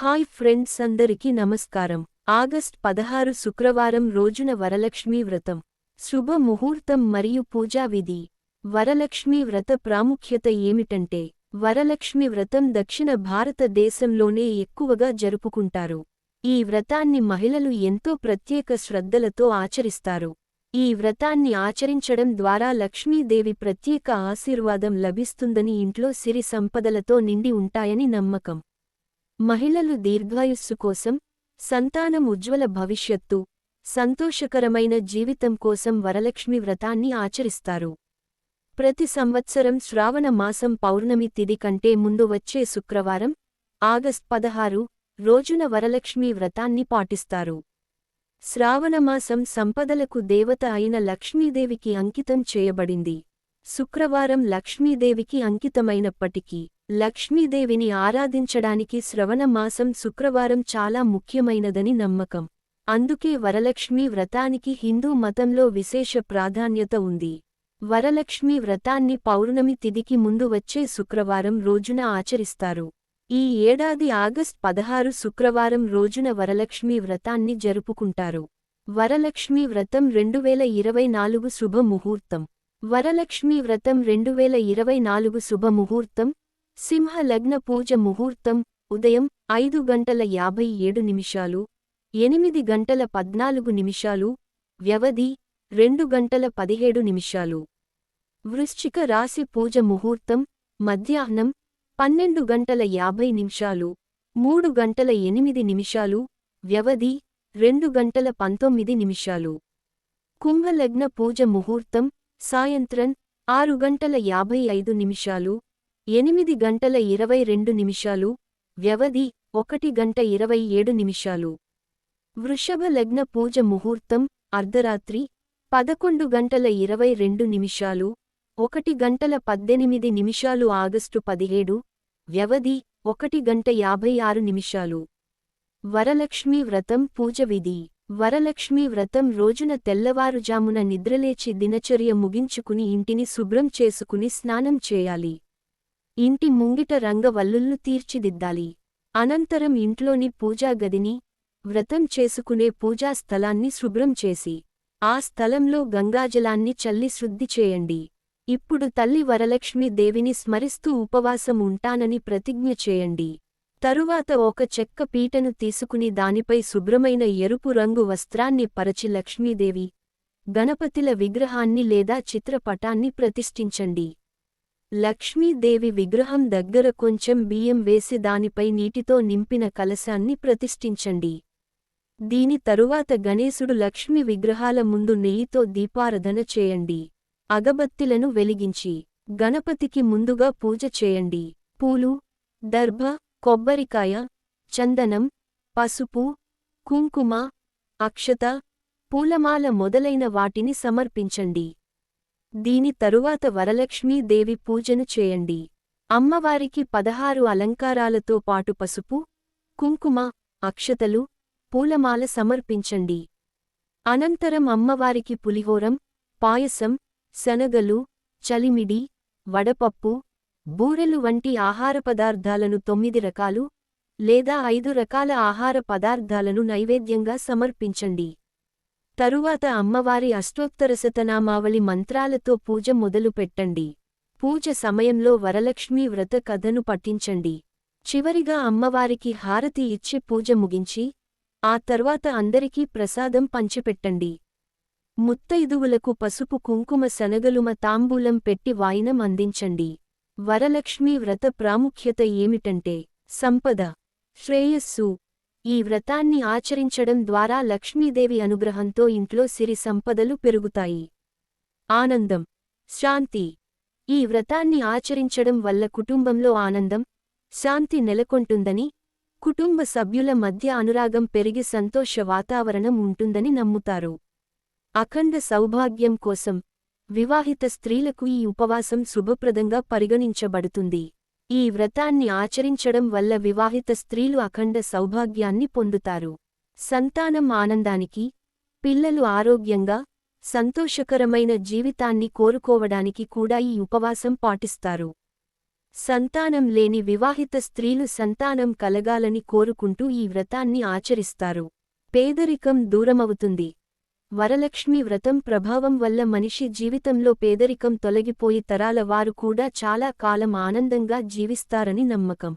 Hi friends అందరికీ నమస్కారం. August పదహారు శుక్రవారం రోజున వరలక్ష్మీ వ్రతం. శుభ ముహూర్తం మరియు పూజా విధి. వరలక్ష్మీ వ్రత ప్రాముఖ్యత ఏమిటంటే వరలక్ష్మి వ్రతం దక్షిణ భారతదేశంలోనే ఎక్కువగా జరుపుకుంటారు. ఈ వ్రతాన్ని మహిళలు ఎంతో ప్రత్యేక శ్రద్ధలతో ఆచరిస్తారు. ఈ వ్రతాన్ని ఆచరించడం ద్వారా లక్ష్మీదేవి ప్రత్యేక ఆశీర్వాదం లభిస్తుందని ఇంట్లో సిరి సంపదలతో నిండి ఉంటాయని నమ్మకం. మహిళలు దీర్ఘాయుస్సు కోసం సంతానం ఉజ్వల భవిష్యత్తు సంతోషకరమైన జీవితం కోసం వరలక్ష్మి వ్రతాన్ని ఆచరిస్తారు. ప్రతి సంవత్సరం శ్రావణ మాసం పౌర్ణమి తిది కంటే ముందు వచ్చే శుక్రవారం ఆగస్ట్ పదహారు రోజున వరలక్ష్మీ వ్రతాన్ని పాటిస్తారు. శ్రావణమాసం సంపదలకు దేవత అయిన లక్ష్మీదేవికి అంకితం చేయబడింది. శుక్రవారం లక్ష్మీదేవికి అంకితమైనప్పటికీ లక్ష్మీదేవిని ఆరాధించడానికి శ్రవణ మాసం శుక్రవారం చాలా ముఖ్యమైనదని నమ్మకం. అందుకే వరలక్ష్మీ వ్రతానికి హిందూ మతంలో విశేష ప్రాధాన్యత ఉంది. వరలక్ష్మీ వ్రతాన్ని పౌర్ణమి తిథికి ముందు వచ్చే శుక్రవారం రోజున ఆచరిస్తారు. ఈ ఏడాది ఆగస్ట్ పదహారు శుక్రవారం రోజున వరలక్ష్మీ వ్రతాన్ని జరుపుకుంటారు. వరలక్ష్మీ వ్రతం రెండువేల ఇరవై నాలుగు శుభముహూర్తం. వరలక్ష్మీ వ్రతం రెండువేల ఇరవై నాలుగు శుభముహూర్తం సింహ లగ్న పూజ ముహూర్తం ఉదయం ఐదు గంటల యాభై ఏడు నిమిషాలు ఎనిమిది గంటల పద్నాలుగు నిమిషాలు వ్యవధి రెండు గంటల పదిహేడు నిమిషాలు. వృశ్చిక రాశి పూజ ముహూర్తం మధ్యాహ్నం పన్నెండు గంటల యాభై నిమిషాలు మూడు గంటల ఎనిమిది నిమిషాలు వ్యవధి రెండు గంటల పంతొమ్మిది నిమిషాలు. కుంభలగ్న పూజ ముహూర్తం సాయంత్రం ఆరు గంటల యాభై ఐదు నిమిషాలు ఎనిమిది గంటల ఇరవై రెండు నిమిషాలు వ్యవధి ఒకటి గంట ఇరవై ఏడు నిమిషాలు. వృషభ లగ్న పూజ ముహూర్తం అర్ధరాత్రి పదకొండు గంటల ఇరవై రెండు నిమిషాలు ఒకటి గంటల పద్దెనిమిది నిమిషాలు ఆగస్టు పదిహేడు వ్యవధి ఒకటి గంట యాభై ఆరు నిమిషాలు. వరలక్ష్మీ వ్రతం పూజ విధి. వరలక్ష్మీ వ్రతం రోజున తెల్లవారుజామున నిద్రలేచి దినచర్య ముగించుకుని ఇంటిని శుభ్రం చేసుకుని స్నానం చేయాలి. ఇంటి ముంగిట రంగవల్లుల్ను తీర్చిదిద్దాలి. అనంతరం ఇంట్లోని పూజా గదిని వ్రతం చేసుకునే పూజా స్థలాన్ని శుభ్రం చేసి ఆ స్థలంలో గంగాజలాన్ని చల్లి శుద్ధి చేయండి. ఇప్పుడు తల్లి వరలక్ష్మి దేవిని స్మరిస్తూ ఉపవాసం ఉంటానని ప్రతిజ్ఞ చేయండి. తరువాత ఒక చెక్క పీటను తీసుకుని దానిపై శుభ్రమైన ఎరుపు రంగు వస్త్రాన్ని పరచి లక్ష్మీదేవి గణపతిల విగ్రహాన్ని లేదా చిత్రపటాన్ని ప్రతిష్ఠించండి. లక్ష్మీదేవి విగ్రహం దగ్గర కొంచెం బియ్యం వేసి దానిపై నీటితో నింపిన కలశాన్ని ప్రతిష్ఠించండి. దీని తరువాత గణేశుడు లక్ష్మి విగ్రహాల ముందు నెయ్యితో దీపారధన చేయండి. అగబత్తిలను వెలిగించి గణపతికి ముందుగా పూజ చేయండి. పూలు దర్భ కొబ్బరికాయ చందనం పసుపు కుంకుమ అక్షత పూలమాల మొదలైన వాటిని సమర్పించండి. దీని తరువాత వరలక్ష్మీదేవి పూజను చేయండి. అమ్మవారికి పదహారు అలంకారాలతో పాటు పసుపు కుంకుమ అక్షతలు పూలమాల సమర్పించండి. అనంతరం అమ్మవారికి పులిహోరం పాయసం శనగలు చలిమిడి వడపప్పు బూరెలు వంటి ఆహార పదార్థాలను తొమ్మిది రకాలు లేదా ఐదు రకాల ఆహార పదార్థాలను నైవేద్యంగా సమర్పించండి. తరువాత అమ్మవారి అష్టోత్తరశతనామావళి మంత్రాలతో పూజ మొదలుపెట్టండి పూజ సమయంలో వరలక్ష్మీ వ్రత కథను పఠించండి. చివరిగా అమ్మవారికి హారతి ఇచ్చి పూజ ముగించి ఆ తర్వాత అందరికీ ప్రసాదం పంచిపెట్టండి. ముత్తైదువులకు పసుపు కుంకుమ శనగలుమ తాంబూలం పెట్టి వాయినం అందించండి. వరలక్ష్మీ వ్రత ప్రాముఖ్యత ఏమిటంటే సంపద శ్రేయస్సు ఈ వ్రతాన్ని ఆచరించడం ద్వారా లక్ష్మీదేవి అనుగ్రహంతో ఇంట్లో సిరి సంపదలు పెరుగుతాయి. ఆనందం. శాంతి. ఈ వ్రతాన్ని ఆచరించడం వల్ల కుటుంబంలో ఆనందం శాంతి నెలకొంటుందని కుటుంబ సభ్యుల మధ్య అనురాగం పెరిగి సంతోష వాతావరణం ఉంటుందని నమ్ముతారు. అఖండ సౌభాగ్యం కోసం వివాహిత స్త్రీలకు ఈ ఉపవాసం శుభప్రదంగా పరిగణించబడుతుంది. ఈ వ్రతాన్ని ఆచరించడం వల్ల వివాహిత స్త్రీలు అఖండ సౌభాగ్యాన్ని పొందుతారు. సంతానం ఆనందానికి పిల్లలు ఆరోగ్యంగా సంతోషకరమైన జీవితాన్ని కోరుకోవడానికి కూడా ఈ ఉపవాసం పాటిస్తారు. సంతానం లేని వివాహిత స్త్రీలు సంతానం కలగాలని కోరుకుంటూ ఈ వ్రతాన్ని ఆచరిస్తారు. పేదరికం దూరమవుతుంది. వరలక్ష్మి వ్రతం ప్రభావం వల్ల మనిషి జీవితంలో పేదరికం తొలగిపోయి తరాల వారు కూడా చాలా కాలం ఆనందంగా జీవిస్తారని నమ్మకం.